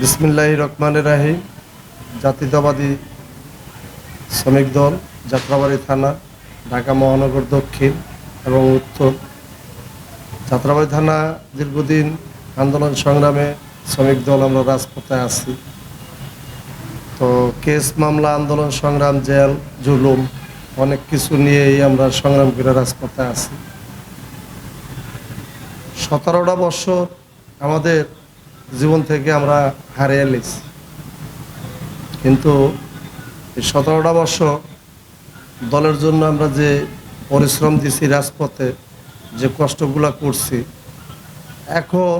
বিসমিল্লাহ রহমান রাহিম। জাতীয়তাবাদী শ্রমিক দল, যাত্রাবাড়ি থানা, ঢাকা মহানগর দক্ষিণ এবং উত্তর। যাত্রাবাড়ি থানা দীর্ঘদিন আন্দোলন সংগ্রামে শ্রমিক দল আমরা রাজপথে আছি। তো কেস মামলা, আন্দোলন সংগ্রাম, জেল, জুলুম, অনেক কিছু নিয়েই আমরা সংগ্রাম করে রাজপথে আছি। সতেরোটা বছর আমাদের জীবন থেকে আমরা হারিয়ে নিয়েছি। কিন্তু এই সতেরোটা বর্ষ দলের জন্য আমরা যে পরিশ্রম দিছি রাজপথে, যে কষ্টগুলো করছি, এখন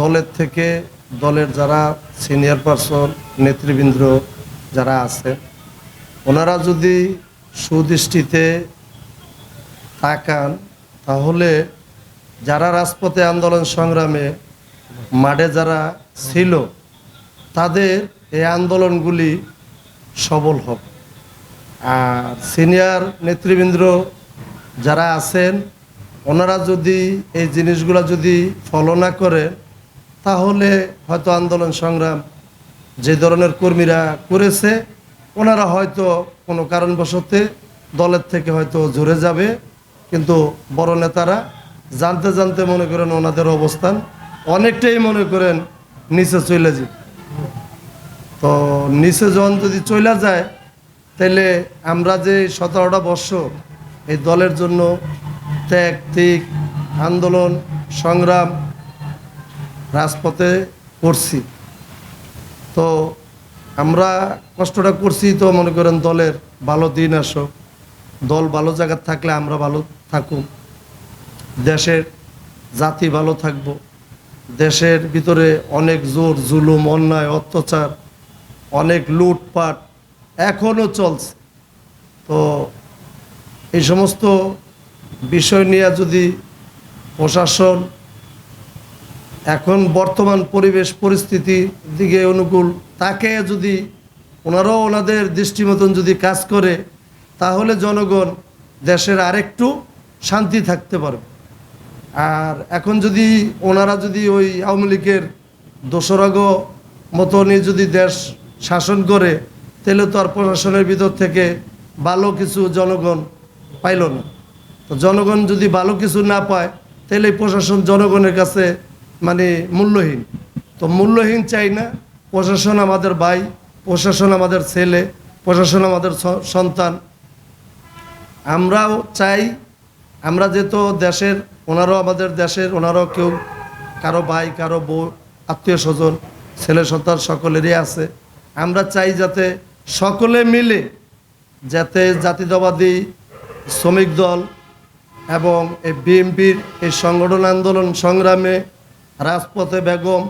দলের থেকে দলের যারা সিনিয়র পারসন, নেতৃবৃন্দ যারা আছে, ওনারা যদি সুদৃষ্টিতে তাকান, তাহলে যারা রাজপথে আন্দোলন সংগ্রামে মাঠে যারা ছিল, তাদের এই আন্দোলনগুলি সবল হবে আর সিনিয়র নেতৃবৃন্দ যারা আছেন, ওনারা যদি এই জিনিসগুলো যদি ফলো না করে, তাহলে হয়তো আন্দোলন সংগ্রাম যে ধরনের কর্মীরা করেছে, ওনারা হয়তো কোনো কারণবশতে দলের থেকে হয়তো জুড়ে যাবে। কিন্তু বড় নেতারা জানতে জানতে মনে করেন ওনাদের অবস্থান অনেকটাই মনে করেন নিচে চলে যায়। তো নিচে যখন যদি চলে যায়, তাহলে আমরা যে সতেরোটা বর্ষ এই দলের জন্য ত্যাগ, তিক, আন্দোলন, সংগ্রাম রাজপথে করছি। তো আমরা কষ্টটা করছি তো মনে করেন দলের ভালো দিন আসো দল ভালো জায়গায় থাকলে আমরা ভালো থাকুক, দেশের জাতি ভালো থাকব। দেশের ভিতরে অনেক জোর, জুলুম, অন্যায়, অত্যাচার, অনেক লুটপাট এখনও চলছে। তো এই সমস্ত বিষয় নিয়ে যদি প্রশাসন এখন বর্তমান পরিবেশ পরিস্থিতির দিকে অনুকূল তাকে যদি ওনারাও ওনাদের দৃষ্টি মতন যদি কাজ করে, তাহলে জনগণ দেশের আরেকটু শান্তি থাকতে পারবে। আর এখন যদি ওনারা যদি ওই আওয়ামী লীগের দোসরাগ মতনই যদি দেশ শাসন করে, তাহলে তো আর প্রশাসনের ভিতর থেকে ভালো কিছু জনগণ পাইল না। তো জনগণ যদি ভালো কিছু না পায়, তাহলে প্রশাসন জনগণের কাছে মানে মূল্যহীন। তো মূল্যহীন চাই না, প্রশাসন আমাদের ভাই, প্রশাসন আমাদের ছেলে, প্রশাসন আমাদের সন্তান। আমরাও চাই আমরা যেহেতু দেশের, ওনারাও আমাদের দেশের, ওনারাও কেউ, কারও ভাই, কারও বউ, আত্মীয় স্বজন, ছেলে সন্তান সকলেরই আছে। আমরা চাই যাতে সকলে মিলে যাতে জাতীয়তাবাদী শ্রমিক দল এবং এই বিএনপির এই সংগঠন আন্দোলন সংগ্রামে রাজপথে বেগম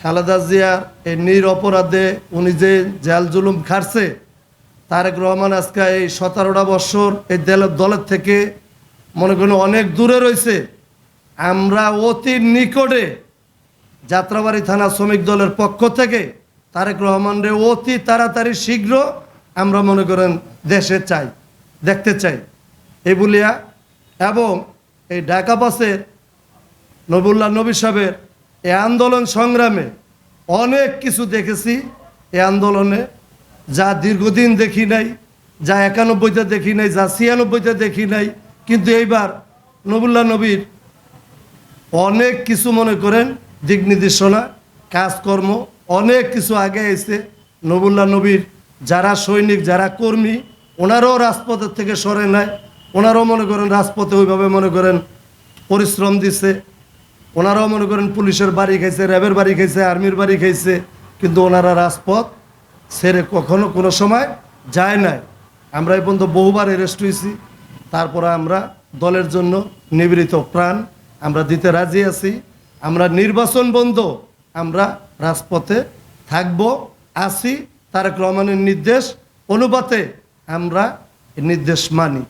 খালেদা জিয়ার এই নির অপরাধে উনি যে জেল জুলুম খাটছে, তারেক রহমান আজকে এই সতেরোটা বৎসর এই দলের থেকে মনে করেন অনেক দূরে রয়েছে। আমরা অতি নিকটে যাত্রাবাড়ি থানা শ্রমিক দলের পক্ষ থেকে তারেক রহমানরে অতি তাড়াতাড়ি শীঘ্র আমরা মনে করেন দেশে চাই, দেখতে চাই। এই বলিয়া এবং এই ঢাকা বাসের নবুল্লাহ নবী সাহেবের এই আন্দোলন সংগ্রামে অনেক কিছু দেখেছি। এই আন্দোলনে যা দীর্ঘদিন দেখি নাই, যা একানব্বইতে দেখি নাই, যা ছিয়ানব্বইতে দেখি নাই কিন্তু এইবার নবুল্লাহ নবীর অনেক কিছু মনে করেন, দিক নির্দেশনা, কাজকর্ম, অনেক কিছু আগে এসে নবুল্লাহ নবীর যারা সৈনিক, যারা কর্মী, ওনারাও রাজপথের থেকে সরে নেয় ওনারাও মনে করেন রাজপথে ওইভাবে মনে করেন পরিশ্রম দিছে। ওনারাও মনে করেন পুলিশের বাড়ি খাইছে, র্যাবের বাড়ি খাইছে, আর্মির বাড়ি খাইছে, কিন্তু ওনারা রাজপথ ছেড়ে কখনো কোনো সময় যায় নাই। আমরা এই পর্যন্ত বহুবার অ্যারেস্ট হয়েছি। তারপরে আমরা দলের জন্য নিবৃত প্রাণ, আমরা দিতে রাজি আছি, আমরা নির্বাচন বন্ধ, আমরা রাজপথে থাকব আসি তারেক রহমানের নির্দেশ, অনুপাতে আমরা নির্দেশ মানি।